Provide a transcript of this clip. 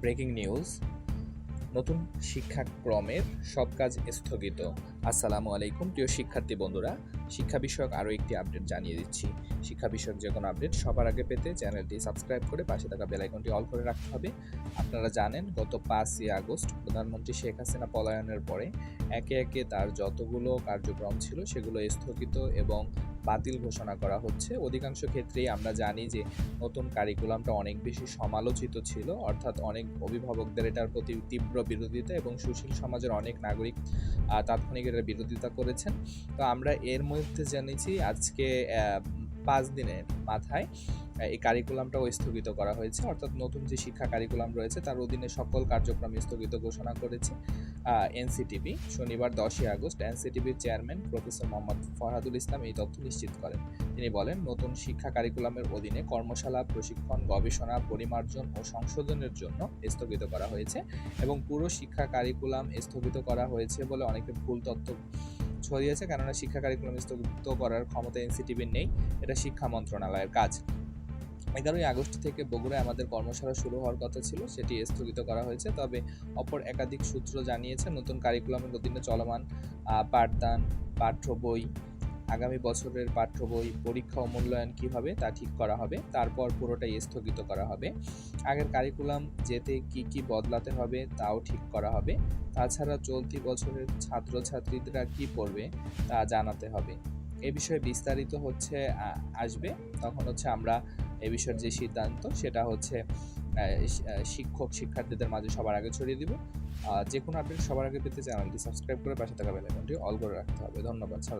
Breaking news. নতুন শিক্ষাক্রমের সব কাজ স্থগিত। আসসালামু আলাইকুম, প্রিয় শিক্ষার্থী বন্ধুরা। শিক্ষা বিষয়ক আরও একটি আপডেট জানিয়ে দিচ্ছি। শিক্ষা বিষয়ক যে কোনো আপডেট সবার আগে পেতে চ্যানেলটি সাবস্ক্রাইব করে পাশে থাকা বেলাইকনটি অল করে রাখতে হবে। আপনারা জানেন, গত পাঁচই আগস্ট প্রধানমন্ত্রী শেখ হাসিনা পলায়নের পরে একে একে তার যতগুলো কার্যক্রম ছিল সেগুলো স্থগিত এবং বাতিল ঘোষণা করা হচ্ছে। অধিকাংশ ক্ষেত্রেই আমরা জানি যে নতুন কারিকুলামটা অনেক বেশি সমালোচিত ছিল। অর্থাৎ অনেক অভিভাবকদের এটার প্রতি তীব্র বিরোধিতা এবং সুশীল সমাজের অনেক নাগরিক তাৎক্ষণিক বিরোধিতা করেছেন। তো আমরা এর মধ্যে জেনেছি আজকে পাঁচ দিনের মাথায় এই কারিকুলামটাও স্থগিত করা হয়েছে। অর্থাৎ নতুন যে শিক্ষা কারিকুলাম রয়েছে, তার অধীনে সকল কার্যক্রম স্থগিত ঘোষণা করেছে এনসিটিভি শনিবার দশই আগস্ট। এনসিটিভির চেয়ারম্যান প্রফেসর মোহাম্মদ ফরহাদুল ইসলাম এই তথ্য নিশ্চিত করেন। তিনি বলেন, নতুন শিক্ষা কারিকুলামের অধীনে কর্মশালা, প্রশিক্ষণ, গবেষণা, পরিমার্জন ও সংশোধনের জন্য স্থগিত করা হয়েছে এবং পুরো শিক্ষা কারিকুলাম স্থগিত করা হয়েছে বলে অনেকে ভুল তথ্য ছড়িয়েছে কেননা শিক্ষা কারিকুলাম স্থগিত করার ক্ষমতা এনসিটিভির নেই, এটা শিক্ষা মন্ত্রণালয়ের কাজ। এগারোই আগস্ট থেকে বগুড়ায় আমাদের কর্মশালা শুরু হওয়ার কথা ছিল, সেটি স্থগিত করা হয়েছে, তবে অপর একাধিক সূত্র জানিয়েছে, নতুন কারিকুলামের অধীনে চলমান পাঠদান, পাঠ্য বই আগামী বছরের পাঠ্য বই পরীক্ষা ও মূল্যায়ন কী হবে তা ঠিক করা হবে। তারপর পুরোটাই স্থগিত করা হবে। আগের কারিকুলাম যেতে কি কি বদলাতে হবে তাও ঠিক করা হবে। তাছাড়া চলতি বছরের ছাত্রছাত্রীরা কি পড়বে তা জানাতে হবে। এ বিষয়ে বিস্তারিত হচ্ছে আসবে। তখন হচ্ছে আমরা এ বিষয়ের যে সিদ্ধান্ত সেটা হচ্ছে শিক্ষক শিক্ষার্থীদের মাঝে সবার আগে ছড়িয়ে দিব। যে কোনো আপডেট সবার আগে পেতে চ্যানেলটি সাবস্ক্রাইব করে পাশে থাকা বেলাইকনটি অল করে রাখতে হবে। ধন্যবাদ